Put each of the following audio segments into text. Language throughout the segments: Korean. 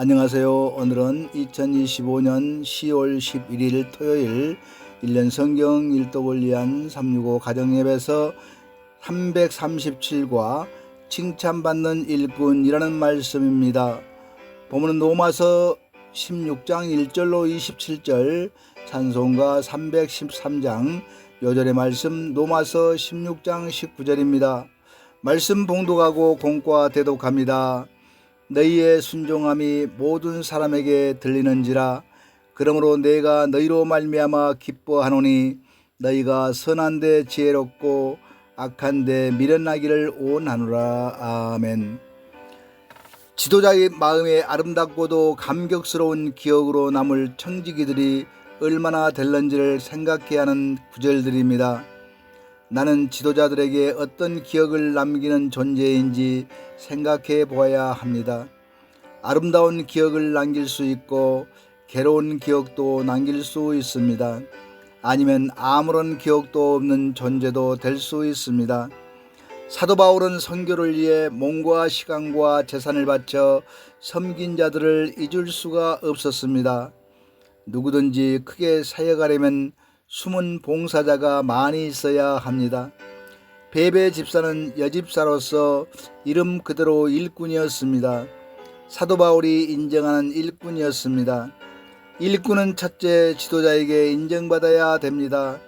안녕하세요. 오늘은 2025년 10월 11일 토요일 1년 성경 일독을 위한 365 가정예배에서 337과 칭찬받는 일꾼이라는 말씀입니다. 보면은 로마서 16장 1절로 27절 찬송가 313장 요절의 말씀 로마서 16장 19절입니다. 말씀 봉독하고 공과 대독합니다. 너희의 순종함이 모든 사람에게 들리는지라 그러므로 내가 너희로 말미암아 기뻐하노니 너희가 선한데 지혜롭고 악한데 미련하기를 원하노라 아멘. 지도자의 마음에 아름답고도 감격스러운 기억으로 남을 청지기들이 얼마나 될런지를 생각해야 하는 구절들입니다. 나는 지도자들에게 어떤 기억을 남기는 존재인지 생각해 보아야 합니다. 아름다운 기억을 남길 수 있고 괴로운 기억도 남길 수 있습니다. 아니면 아무런 기억도 없는 존재도 될 수 있습니다. 사도 바울은 선교를 위해 몸과 시간과 재산을 바쳐 섬긴 자들을 잊을 수가 없었습니다. 누구든지 크게 사역하려면 숨은 봉사자가 많이 있어야 합니다. 베베 집사는 여집사로서 이름 그대로 일꾼이었습니다. 사도 바울이 인정하는 일꾼이었습니다. 일꾼은 첫째 지도자에게 인정받아야 됩니다.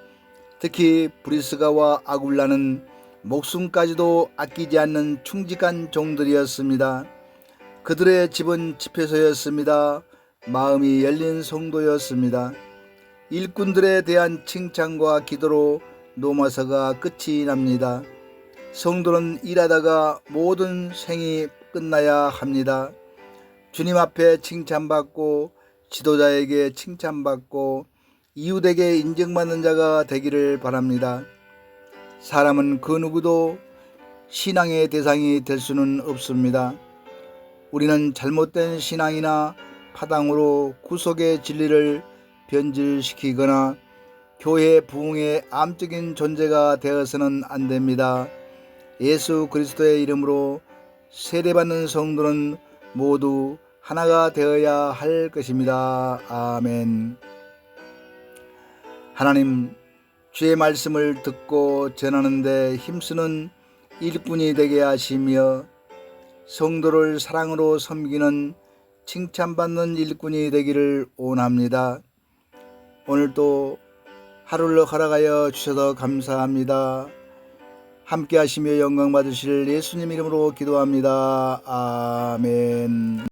특히 브리스가와 아굴라는 목숨까지도 아끼지 않는 충직한 종들이었습니다. 그들의 집은 집회소였습니다. 마음이 열린 성도였습니다. 일꾼들에 대한 칭찬과 기도로 노마서가 끝이 납니다. 성도는 일하다가 모든 생이 끝나야 합니다. 주님 앞에 칭찬받고 지도자에게 칭찬받고 이웃에게 인정받는 자가 되기를 바랍니다. 사람은 그 누구도 신앙의 대상이 될 수는 없습니다. 우리는 잘못된 신앙이나 파당으로 구속의 진리를 변질시키거나 교회 부흥의 암적인 존재가 되어서는 안 됩니다. 예수 그리스도의 이름으로 세례받는 성도는 모두 하나가 되어야 할 것입니다. 아멘. 하나님, 주의 말씀을 듣고 전하는데 힘쓰는 일꾼이 되게 하시며 성도를 사랑으로 섬기는 칭찬받는 일꾼이 되기를 원합니다. 오늘도 하루를 허락하여 주셔서 감사합니다. 함께 하시며 영광 받으실 예수님 이름으로 기도합니다. 아멘.